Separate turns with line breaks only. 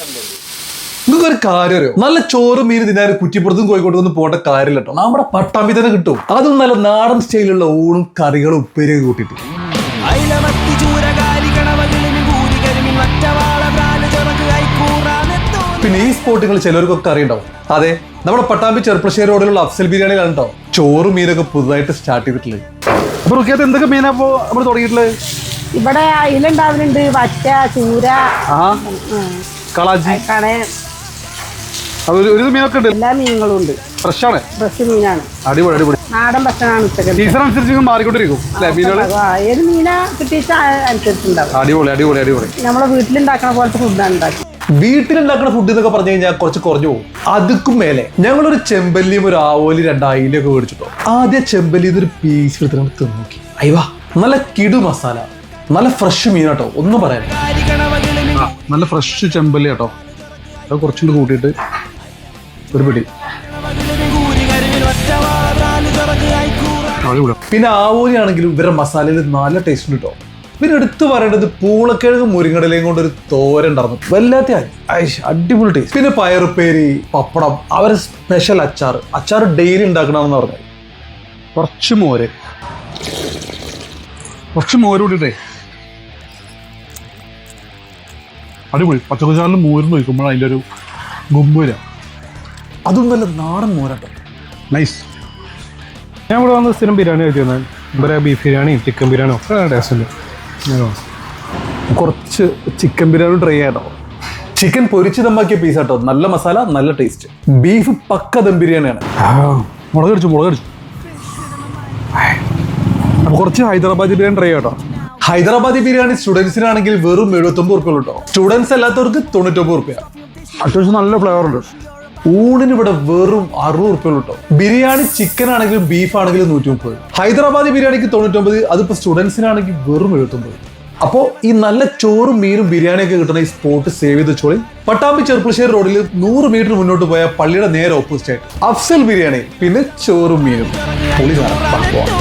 നിങ്ങൾക്ക് ഒരു കാര്യം അറിയോ നല്ല ചോറും മീൻ തിന്നാൻ കുറ്റിപ്പുറത്തും കോഴിക്കോട്ടും ഒന്നും പോകേണ്ട കാര്യമില്ല കേട്ടോ. നമ്മുടെ പട്ടാമ്പി തന്നെ കിട്ടും. അതും നല്ല നാടൻ സ്റ്റൈലുള്ള ഊണും കറികളും ഉപ്പേരിയൊക്കെ കൂട്ടിയിട്ട്.
ഐക്കൂറാനെത്തോ
പിന്നെ ഈ സ്പോട്ടുകൾ ചിലർക്കൊക്കെ അറിയണ്ടാവും. അതെ നമ്മുടെ പട്ടാമ്പി ചെറുപ്പശ്ശേരി റോഡിലുള്ള അഫ്സൽ ബിരിയാണിയിലാണ് കേട്ടോ ചോറും മീനൊക്കെ പുതുതായിട്ട് സ്റ്റാർട്ട് ചെയ്തിട്ടുള്ളത്.
അപ്പൊ റുക്കിയത്ത് എന്തൊക്കെ മീനാ അപ്പോ നമ്മൾ തുടങ്ങിയിട്ടുള്ളത്?
ഇവിടെ അയിലുണ്ടാവുന്നുണ്ട് വറ്റ ചൂര.
ആ. കളാജി. അതൊരു ഒരു മീനൊക്കെ ഉണ്ട്.
എല്ലാ മീനുകളും ഉണ്ട്.
ഫ്രഷ് ആണ്
ഫ്രഷ് മീനാണ്.
അടിപൊളി അടിപൊളി.
നാടൻ ഭക്ഷണമാണ് ഉച്ചയ്ക്ക്.
സീസൺ അനുസരിച്ച് മാറിക്കൊണ്ടിരിക്കും. അല്ലേ മീനുകൾ
ഏത് മീനാ കിട്ടിയിട്ട് അനുസരിച്ചുണ്ടാവും
അടിപൊളി അടിപൊളി അടിപൊളി.
നമ്മളെ വീട്ടിലുണ്ടാക്കണ പോലത്തെ ഫുഡാണ് ഉണ്ടാക്കി.
വീട്ടിലുണ്ടാക്കുന്ന ഫുഡ് എന്നൊക്കെ പറഞ്ഞു കഴിഞ്ഞാൽ കുറച്ച് കുറഞ്ഞു പോകും. അതുക്കും മേലെ ഞങ്ങളൊരു ചെമ്പല്ലിയും ഒരു ആവോലി രണ്ട് അയിലൊക്കെ മേടിച്ചിട്ടോ. ആദ്യം ചെമ്പല്ലി ഒരു പീസ് എടുത്തിട്ട് തിന്നു നോക്കി. അയ്യവാ നല്ല കിടു മസാല. നല്ല ഫ്രഷ് മീനാട്ടോ ഒന്നും
ആ നല്ല ഫ്രഷ് ചെമ്പല്ലി കേട്ടോ. അത് കുറച്ചും കൂടി കൂട്ടിയിട്ട് ഒരു പിടി.
പിന്നെ ആവോലി ആണെങ്കിലും ഇവരുടെ മസാലയിൽ നല്ല ടേസ്റ്റ് കേട്ടോ പിന്നെ എടുത്തു പറയേണ്ടത് പൂളക്കിഴങ്ങ് മുരിങ്ങടലയും കൊണ്ട് ഒരു തോരൻ ഉണ്ടായിരുന്നു. വല്ലാത്ത അടിപൊളി ടേസ്റ്റ് പിന്നെ പയറുപ്പേരി പപ്പടം അവരെ സ്പെഷ്യൽ അച്ചാർ. അച്ചാർ ഡെയിലി ഉണ്ടാക്കണമെന്ന് പറഞ്ഞു.
കുറച്ച് മോര്. കുറച്ച് മോര് അടിപൊളി. പച്ചക്കറിച്ചാറിൽ മോരും നോക്കുമ്പോൾ അതിന്റെ ഒരു ഗുമ്പ് വരിക
അതും നല്ല നാടൻ മോരാട്ടോ.
നൈസ്
ഞാൻ ഇവിടെ വന്ന് സ്ഥിരം ബിരിയാണി കഴിക്കുന്നത് ഇവിടെ ബീഫ് ബിരിയാണിയും ചിക്കൻ ബിരിയാണിയും ഒക്കെ ടേസ്റ്റ് ഉണ്ട്.
കുറച്ച് ചിക്കൻ ബിരിയാണി ട്രൈ ചെയ്യാട്ടോ. ചിക്കൻ പൊരിച്ച് ദമ്മാക്കിയ പീസ് കേട്ടോ നല്ല മസാല നല്ല ടേസ്റ്റ് ബീഫ് പക്ക ദം ബിരിയാണിയാണ്.
മുളക് അടിച്ചു മുളക് അടിച്ചു.
അപ്പൊ കുറച്ച് ഹൈദരാബാദി ബിരിയാണി ട്രൈ ചെയ്യട്ടോ. ഹൈദരാബാദി ബിരിയാണി സ്റ്റുഡൻസിനാണെങ്കിൽ വെറും എഴുപത്തൊമ്പത് റുപ്യ കേട്ടോ സ്റ്റുഡൻസ് അല്ലാത്തവർക്ക് തൊണ്ണൂറ്റൊമ്പത് റുപ്യ
അത്യാവശ്യം നല്ല ഫ്ലേവർ ഉണ്ട്.
ഊണിന് ഇവിടെ വെറും അറുപത് റുപ്യ കേട്ടോ ബിരിയാണി ചിക്കൻ ആണെങ്കിലും ബീഫ് ആണെങ്കിലും നൂറ്റി മുപ്പത് ഹൈദരാബാദി ബിരിയാണിക്ക് തൊണ്ണൂറ്റൊമ്പത് അതിപ്പോ സ്റ്റുഡൻസിനാണെങ്കിൽ വെറും എഴുപത്തൊമ്പത്. അപ്പോ ഈ നല്ല ചോറും മീനും ബിരിയാണി ഒക്കെ കിട്ടുന്ന ഈ സ്പോട്ട് സേവ് ചെയ്ത് വെച്ചോളി. പട്ടാമ്പി ചെറുപ്പശ്ശേരി റോഡിൽ നൂറ് മീറ്റർ മുന്നോട്ട് പോയ പള്ളിയുടെ നേരെ ഓപ്പോസിറ്റ് ആയിട്ട്. അഫ്സൽ ബിരിയാണി പിന്നെ ചോറും മീനും. പൊളി പോവാം.